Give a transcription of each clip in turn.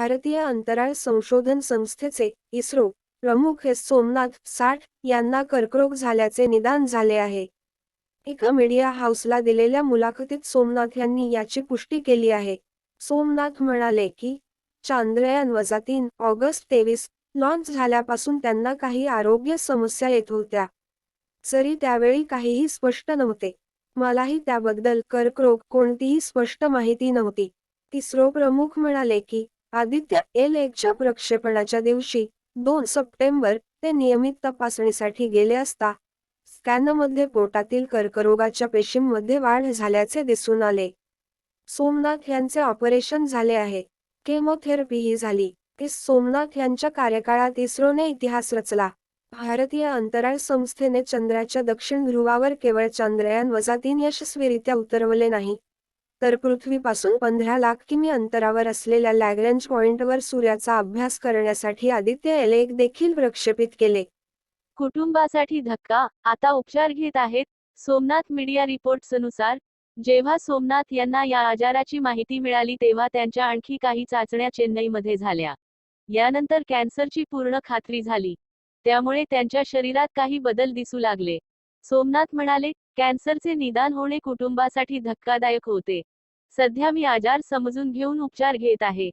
भारतीय अंतराळ संशोधन संस्थेचे इस्रो प्रमुख एस सोमनाथ साठ यांना कर्करोग झाल्याचे निदान झाले आहे. एका मीडिया हाऊसला दिलेल्या मुलाखतीत सोमनाथ यांनी याची पुष्टी केली आहे. सोमनाथ म्हणाले की चांद्रयान वजा तीन ऑगस्ट तेवीस लॉन्च झाल्यापासून त्यांना काही आरोग्य समस्या येत होत्या. जरी त्यावेळी काहीही स्पष्ट नव्हते मलाही त्याबद्दल कर्करोग कोणतीही स्पष्ट माहिती नव्हती. इस्रो प्रमुख म्हणाले की आदित्य एल एकच्या प्रक्षेपणाच्या दिवशी दोन सप्टेंबर ते नियमित तपासणीसाठी गेले असता स्कॅनमध्ये पोटातील कर्करोगाच्या पेशींमध्ये वाढ झाल्याचे दिसून आले. सोमनाथ यांचे ऑपरेशन झाले आहे. केमोथेरपी ही झाली. की सोमनाथ यांच्या कार्यकाळात इस्रोने इतिहास रचला. भारतीय अंतराळ संस्थेने चंद्राच्या दक्षिण ध्रुवावर केवळ चांद्रयान वजा तीन यशस्वीरित्या उतरवले नाही. तर पृथ्वीपासून पंधरा लाख किमी अंतरावर असलेल्या लॅग्रंज पॉइंटवर सूर्याचा अभ्यास करण्यासाठी आदित्य एल एक देखील प्रक्षेपित केले. कुटुंबासाठी धक्का आता उपचार घेत आहेत सोमनाथ मीडिया रिपोर्ट्सनुसार जेव्हा सोमनाथ यांना या आजाराची माहिती मिळाली तेव्हा त्यांच्या आणखी काही चाचण्या चेन्नईमध्ये झाल्या. यानंतर कॅन्सरची पूर्ण खात्री झाली. त्यामुळे त्यांच्या शरीरात काही बदल दिसू लागले. सोमनाथ म्हणाले कॅन्सरचे निदान होणे कुटुंबासाठी धक्कादायक होते. सध्या मी आजार समजून घेऊन उपचार घेत आहे.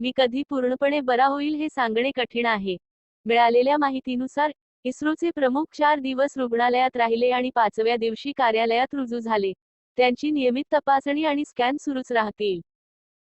मी कधी पूर्णपणे बरा होईल हे सांगणे कठीण आहे. मिळालेल्या माहितीनुसार इस्रोचे प्रमुख चार दिवस रुग्णालयात राहिले आणि पाचव्या दिवशी कार्यालयात रुजू झाले. त्यांची नियमित तपासणी आणि स्कॅन सुरूच राहतील.